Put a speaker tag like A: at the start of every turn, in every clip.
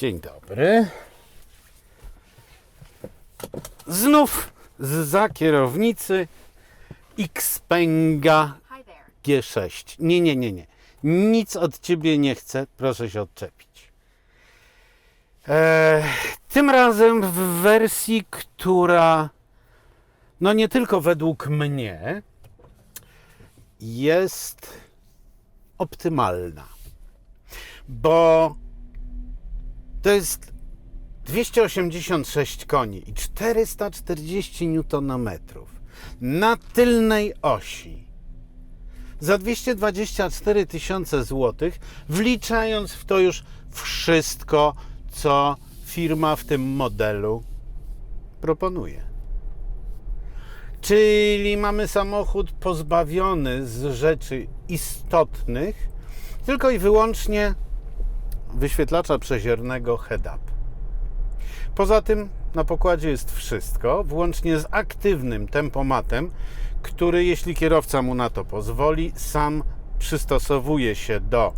A: Dzień dobry. Znów za kierownicy Xpenga
B: Hi there.
A: G6. Nie, nie, nie, nie. Nic od ciebie nie chcę. Proszę się odczepić. E, tym razem w wersji, która no nie tylko według mnie jest optymalna. Bo to jest 286 koni i 440 Nm na tylnej osi za 224 tysiące złotych, wliczając w to już wszystko, co firma w tym modelu proponuje. Czyli mamy samochód pozbawiony z rzeczy istotnych, tylko i wyłącznie wyświetlacza przeziernego head-up. Poza tym na pokładzie jest wszystko, włącznie z aktywnym tempomatem, który, jeśli kierowca mu na to pozwoli, sam przystosowuje się do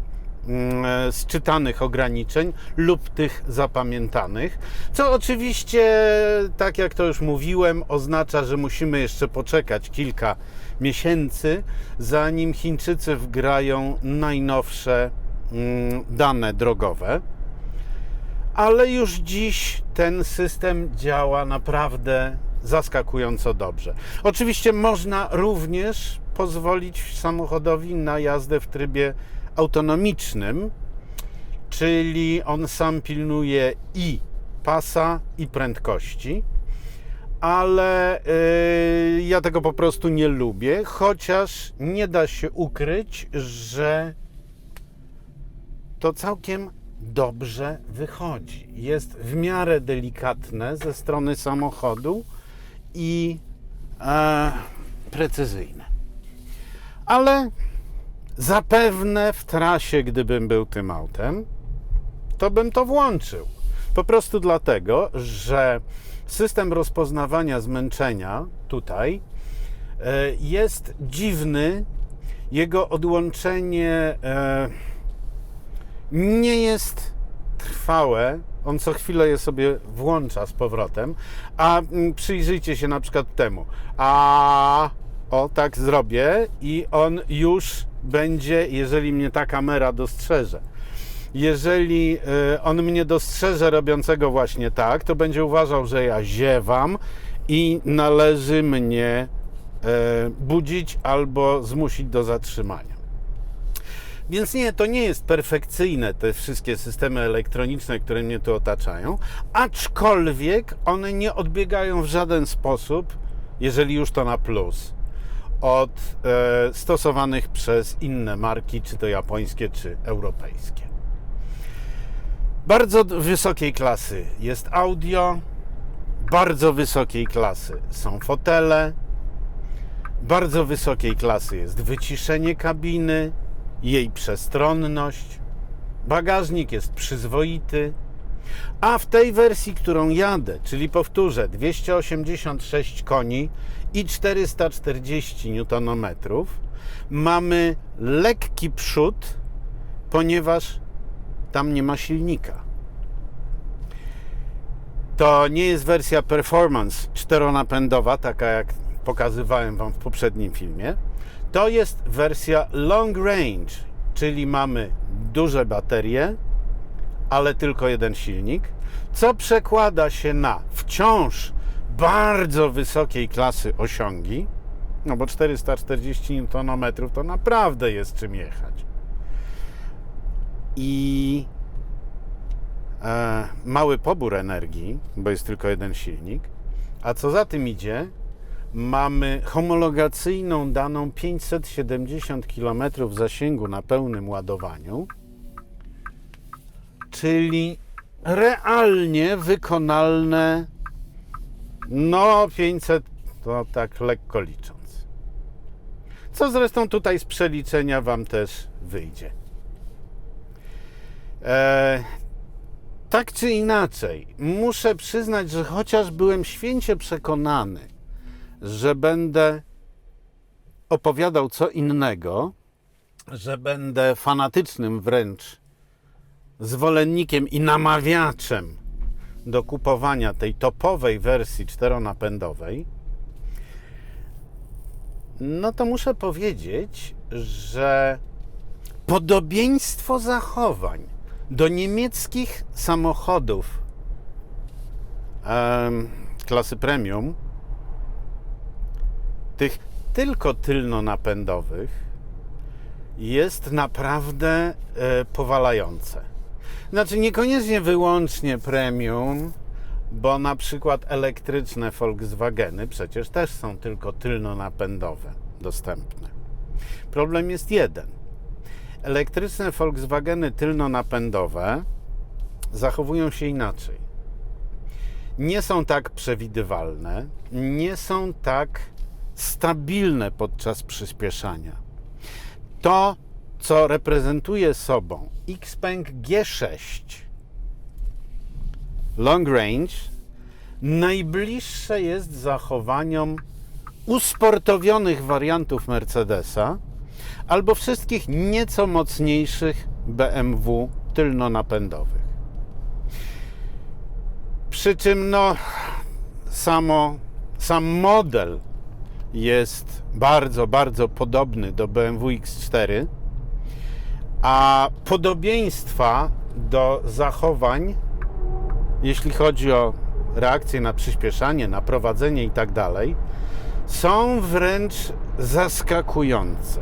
A: mm, e, sczytanych ograniczeń lub tych zapamiętanych, co oczywiście, tak jak to już mówiłem, oznacza, że musimy jeszcze poczekać kilka miesięcy, zanim Chińczycy wgrają najnowsze dane drogowe ale już dziś ten system działa naprawdę zaskakująco dobrze. Oczywiście można również pozwolić samochodowi na jazdę w trybie autonomicznym, czyli on sam pilnuje i pasa, i prędkości. Ale yy, ja tego po prostu nie lubię, chociaż nie da się ukryć, że to całkiem dobrze wychodzi. Jest w miarę delikatne ze strony samochodu i e, precyzyjne. Ale zapewne w trasie, gdybym był tym autem, to bym to włączył. Po prostu dlatego, że system rozpoznawania zmęczenia tutaj e, jest dziwny. Jego odłączenie. E, nie jest trwałe. On co chwilę je sobie włącza z powrotem. A mm, przyjrzyjcie się na przykład temu. A o tak zrobię i on już będzie, jeżeli mnie ta kamera dostrzeże. Jeżeli y, on mnie dostrzeże robiącego właśnie tak, to będzie uważał, że ja ziewam i należy mnie y, budzić albo zmusić do zatrzymania. Więc nie, to nie jest perfekcyjne, te wszystkie systemy elektroniczne, które mnie tu otaczają, aczkolwiek one nie odbiegają w żaden sposób, jeżeli już to na plus, od e, stosowanych przez inne marki, czy to japońskie, czy europejskie. Bardzo wysokiej klasy jest audio, bardzo wysokiej klasy są fotele, bardzo wysokiej klasy jest wyciszenie kabiny, jej przestronność. Bagażnik jest przyzwoity. A w tej wersji, którą jadę, czyli powtórzę, 286 koni i 440 Nm, mamy lekki przód, ponieważ tam nie ma silnika. To nie jest wersja performance czteronapędowa, taka jak pokazywałem Wam w poprzednim filmie. To jest wersja long range, czyli mamy duże baterie, ale tylko jeden silnik, co przekłada się na wciąż bardzo wysokiej klasy osiągi, no bo 440 Nm to naprawdę jest czym jechać. I e, mały pobór energii, bo jest tylko jeden silnik, a co za tym idzie, mamy homologacyjną daną 570 km zasięgu na pełnym ładowaniu, czyli realnie wykonalne no 500 to tak lekko licząc. Co zresztą tutaj z przeliczenia Wam też wyjdzie. E, tak czy inaczej, muszę przyznać, że chociaż byłem święcie przekonany, że będę opowiadał co innego, że będę fanatycznym wręcz zwolennikiem i namawiaczem do kupowania tej topowej wersji czteronapędowej, no to muszę powiedzieć, że podobieństwo zachowań do niemieckich samochodów klasy premium, tych tylko tylnonapędowych, jest naprawdę e, powalające. Znaczy, niekoniecznie wyłącznie premium, bo na przykład elektryczne Volkswageny przecież też są tylko tylnonapędowe dostępne. Problem jest jeden. Elektryczne Volkswageny tylnonapędowe zachowują się inaczej. Nie są tak przewidywalne, nie są tak stabilne podczas przyspieszania. To, co reprezentuje sobą Xpeng G6 Long Range, najbliższe jest zachowaniom usportowionych wariantów Mercedesa albo wszystkich nieco mocniejszych BMW tylnonapędowych. Przy czym no, samo, sam model jest bardzo, bardzo podobny do BMW X4, a podobieństwa do zachowań, jeśli chodzi o reakcję na przyspieszanie, na prowadzenie i tak są wręcz zaskakujące.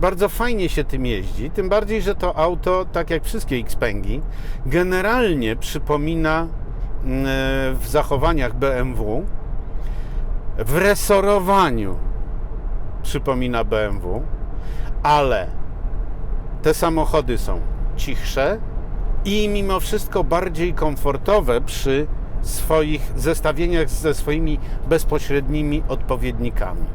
A: Bardzo fajnie się tym jeździ, tym bardziej, że to auto, tak jak wszystkie Xpengi, generalnie przypomina mm, w zachowaniach BMW, w resorowaniu przypomina BMW, ale te samochody są cichsze i mimo wszystko bardziej komfortowe przy swoich zestawieniach ze swoimi bezpośrednimi odpowiednikami.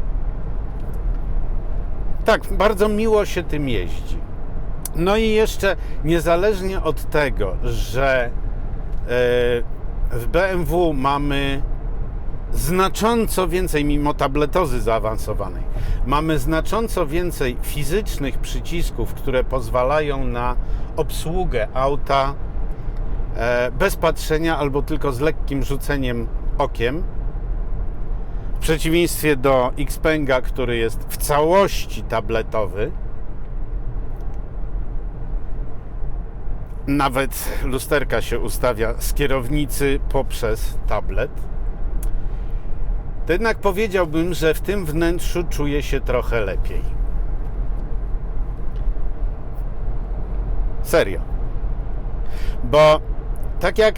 A: Tak, bardzo miło się tym jeździ. No i jeszcze niezależnie od tego, że e, w BMW mamy znacząco więcej, mimo tabletozy zaawansowanej, mamy znacząco więcej fizycznych przycisków, które pozwalają na obsługę auta e, bez patrzenia albo tylko z lekkim rzuceniem okiem. W przeciwieństwie do Xpenga, który jest w całości tabletowy, nawet lusterka się ustawia z kierownicy poprzez tablet to jednak powiedziałbym, że w tym wnętrzu czuję się trochę lepiej. Serio. Bo tak jak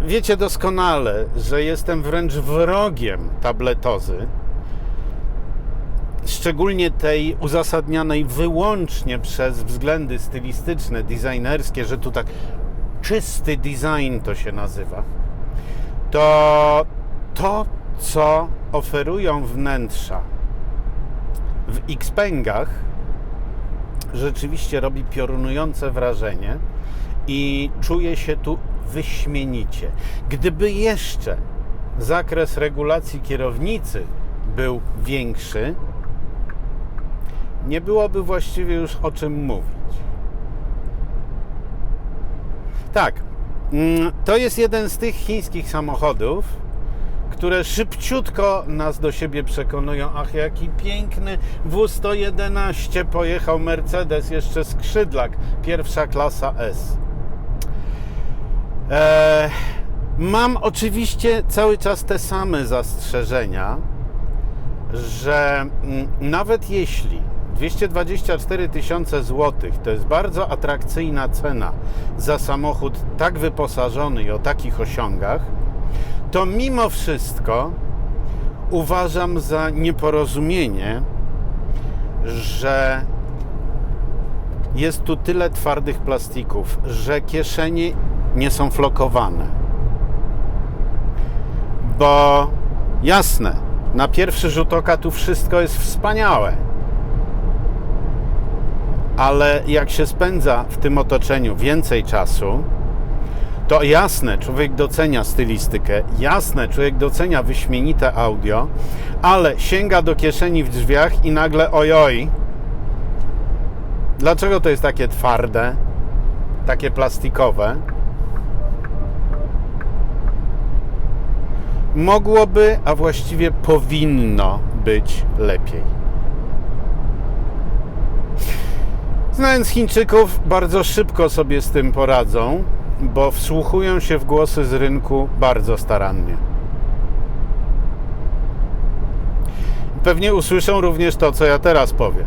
A: wiecie doskonale, że jestem wręcz wrogiem tabletozy, szczególnie tej uzasadnianej wyłącznie przez względy stylistyczne, designerskie, że tu tak czysty design to się nazywa, to to co oferują wnętrza w Xpengach, rzeczywiście robi piorunujące wrażenie i czuję się tu wyśmienicie. Gdyby jeszcze zakres regulacji kierownicy był większy, nie byłoby właściwie już o czym mówić. Tak, mm, to jest jeden z tych chińskich samochodów, które szybciutko nas do siebie przekonują. Ach, jaki piękny W111 pojechał Mercedes, jeszcze skrzydlak, pierwsza klasa S. Eee, mam oczywiście cały czas te same zastrzeżenia, że mm, nawet jeśli 224 tysiące złotych to jest bardzo atrakcyjna cena za samochód tak wyposażony i o takich osiągach, to mimo wszystko uważam za nieporozumienie, że jest tu tyle twardych plastików, że kieszenie nie są flokowane. Bo jasne, na pierwszy rzut oka tu wszystko jest wspaniałe. Ale jak się spędza w tym otoczeniu więcej czasu, to jasne, człowiek docenia stylistykę, jasne, człowiek docenia wyśmienite audio, ale sięga do kieszeni w drzwiach i nagle ojoj, dlaczego to jest takie twarde? takie plastikowe, mogłoby, a właściwie powinno być lepiej. Znając Chińczyków, bardzo szybko sobie z tym poradzą, bo wsłuchują się w głosy z rynku bardzo starannie. Pewnie usłyszą również to, co ja teraz powiem,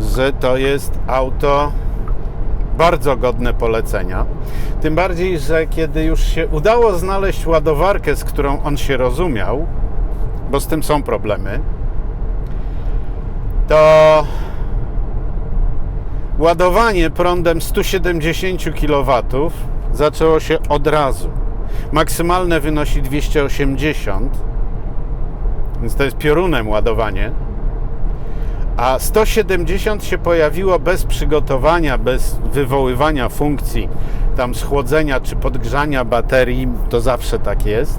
A: że to jest auto bardzo godne polecenia. Tym bardziej, że kiedy już się udało znaleźć ładowarkę, z którą on się rozumiał, bo z tym są problemy, to ładowanie prądem 170 kW zaczęło się od razu. Maksymalne wynosi 280, więc to jest piorunem ładowanie. A 170 się pojawiło bez przygotowania, bez wywoływania funkcji tam schłodzenia czy podgrzania baterii, to zawsze tak jest.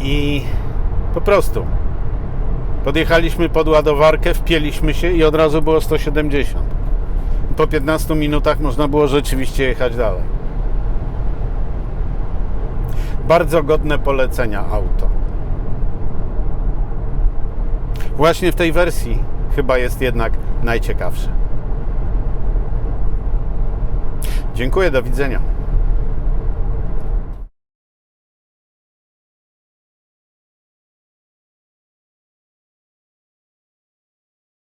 A: I po prostu podjechaliśmy pod ładowarkę, wpięliśmy się i od razu było 170. Po 15 minutach można było rzeczywiście jechać dalej. Bardzo godne polecenia auto. Właśnie w tej wersji chyba jest jednak najciekawsze. Dziękuję, do widzenia.